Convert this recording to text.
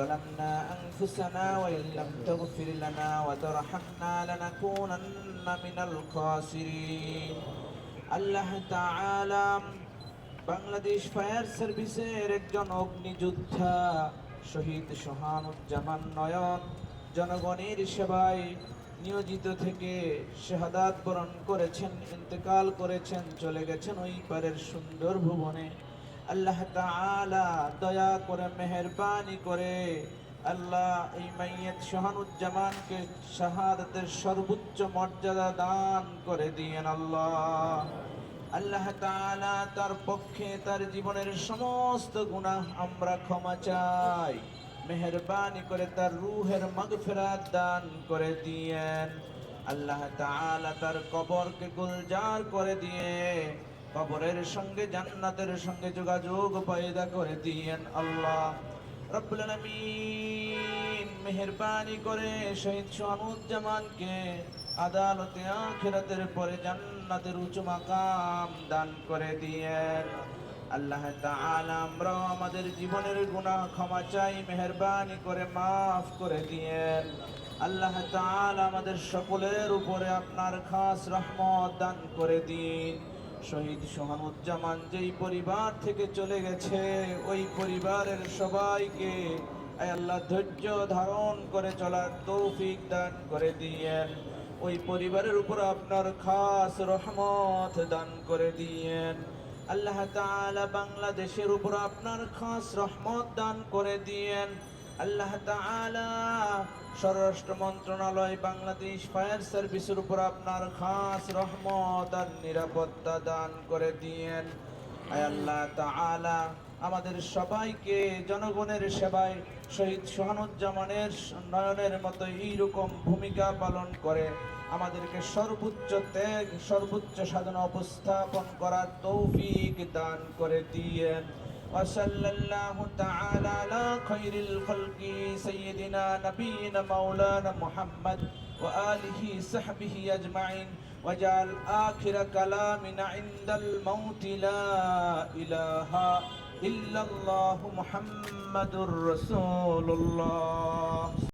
ظلمنا أنفسنا وإن لم تغفر لنا وترحمنا لنكونن من الخاسرين আল্লাহ তাআলা বাংলাদেশ ফায়ার সার্ভিসের একজন অগ্নিযোদ্ধা শহীদ সোহানুজ্জামান নয়ন জনগণের সেবায় নিয়োজিত থেকে শাহাদাত বরণ করেছেন ইন্তেকাল করেছেন চলে গেছেন ওই পারের সুন্দর ভুবনে আল্লাহ তাআলা দয়া করে, মেহেরবানি করে আল্লাহ এই মাইয়াত শাহানুজ্জামানকে শাহাদাতের সর্বোচ্চ মর্যাদা দান করে দিয়েন আল্লাহ। আল্লাহ তাআলা তার পক্ষে, তার জীবনের সমস্ত গুনাহ আমরা ক্ষমা চাই। মেহেরবানি করে তার রুহের মাগফিরাত দান করে দিয়েন। আল্লাহ তাআলা তার কবরকে গুলজার করে দিয়ে কবরের সঙ্গে, জান্নাতের সঙ্গে যোগাযোগ পয়দা করে দিয়েন আল্লাহ। মেহেরবানি করে শহীদ সোহানুজ্জামানকে আদালতে আখিরাতের পরে জান্নাতের উঁচু মাকাম দান করে দিয়েন। আল্লাহ তাআলা আমরা আমাদের জীবনের গুনাহ ক্ষমা চাই, মেহেরবানি করে মাফ করে দিয়েন। আল্লাহ তাআলা আমাদের সকলের উপরে আপনার খাস রহমত দান করে দিন। শহীদ সোহানুজ্জামান যেই পরিবার থেকে চলে গেছে, ওই পরিবারের সবাইকে আল্লাহ ধৈর্য ধারণ করে চলার তৌফিক দান করে দিয়েন। ওই পরিবারের উপর আপনার খাস রহমত দান করে দিয়েন। আল্লাহ তাআলা বাংলাদেশের উপর আপনার খাস রহমত দান করে দিয়েন। আল্লাহ তাআলা স্বরাষ্ট্র মন্ত্রণালয় বাংলাদেশ ফায়ার সার্ভিসের উপর আপনার খাস রহমত আর নিরাপত্তা দান করে দিয়েন আয় আল্লাহ তাআলা আমাদের সবাইকে জনগণের সেবায় শহীদ সোহানুজ্জামানের নয়নের মতো এইরকম ভূমিকা পালন করে আমাদেরকে সর্বোচ্চ ত্যাগ সর্বোচ্চ সাধনা উপস্থাপন করার তৌফিক দান করে দিয়েন وصلى الله تعالى على خير الخلق سيدنا نبينا مولانا محمد وآله صحبه أجمعين. وجعل آخر كلامنا عند الموت لا إله إلا الله محمد رسول الله.